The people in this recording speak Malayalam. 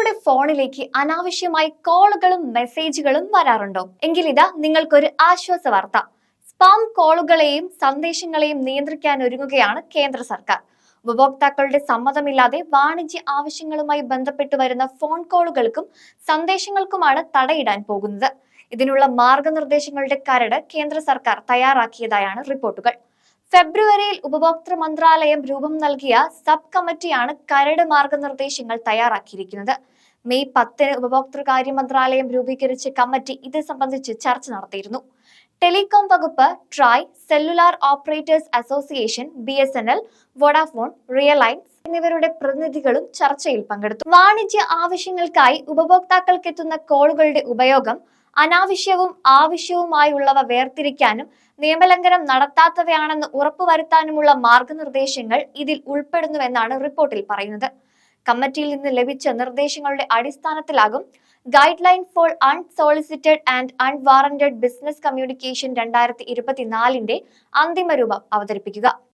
നിങ്ങളുടെ ഫോണിലേക്ക് അനാവശ്യമായി കോളുകളും മെസ്സേജുകളും വരാറുണ്ടോ? എങ്കിൽ ഇതാ നിങ്ങൾക്കൊരു ആശ്വാസ വാർത്ത. സ്പാം കോളുകളെയും സന്ദേശങ്ങളെയും നിയന്ത്രിക്കാൻ ഒരുങ്ങുകയാണ് കേന്ദ്ര സർക്കാർ. ഉപഭോക്താക്കളുടെ സമ്മതമില്ലാതെ വാണിജ്യ ആവശ്യങ്ങളുമായി ബന്ധപ്പെട്ട് വരുന്ന ഫോൺ കോളുകൾക്കും സന്ദേശങ്ങൾക്കുമാണ് തടയിടാൻ പോകുന്നത്. ഇതിനുള്ള മാർഗനിർദ്ദേശങ്ങളുടെ കരട് കേന്ദ്ര സർക്കാർ തയ്യാറാക്കിയതായാണ് റിപ്പോർട്ടുകൾ. ഫെബ്രുവരിയിൽ ഉപഭോക്തൃ മന്ത്രാലയം രൂപം നൽകിയ സബ് കമ്മിറ്റിയാണ് കരട് മാർഗനിർദ്ദേശങ്ങൾ തയ്യാറാക്കിയിരിക്കുന്നത്. മെയ് പത്തിന് ഉപഭോക്തൃകാര്യ മന്ത്രാലയം രൂപീകരിച്ച കമ്മിറ്റി ഇത് സംബന്ധിച്ച് ചർച്ച നടത്തിയിരുന്നു. ടെലികോം വകുപ്പ് TRAI cellular operators association B S N L Vodafone Reliance എന്നിവരുടെ പ്രതിനിധികളും ചർച്ചയിൽ പങ്കെടുത്തു. വാണിജ്യ ആവശ്യങ്ങൾക്കായി ഉപഭോക്താക്കൾക്കെത്തുന്ന കോളുകളുടെ ഉപയോഗം അനാവശ്യവും ആവശ്യവുമായുള്ളവ വേർതിരിക്കാനും നിയമലംഘനം നടത്താത്തവയാണെന്ന് ഉറപ്പുവരുത്താനുമുള്ള മാർഗനിർദ്ദേശങ്ങൾ ഇതിൽ ഉൾപ്പെടുന്നുവെന്നാണ് റിപ്പോർട്ടിൽ പറയുന്നത്. കമ്മിറ്റിയിൽ നിന്ന് ലഭിച്ച നിർദ്ദേശങ്ങളുടെ അടിസ്ഥാനത്തിലാകും guideline for unsolicited and unwarranted business communication രണ്ടായിരത്തി ഇരുപത്തിനാലിന്റെ അന്തിമ രൂപം അവതരിപ്പിക്കുക.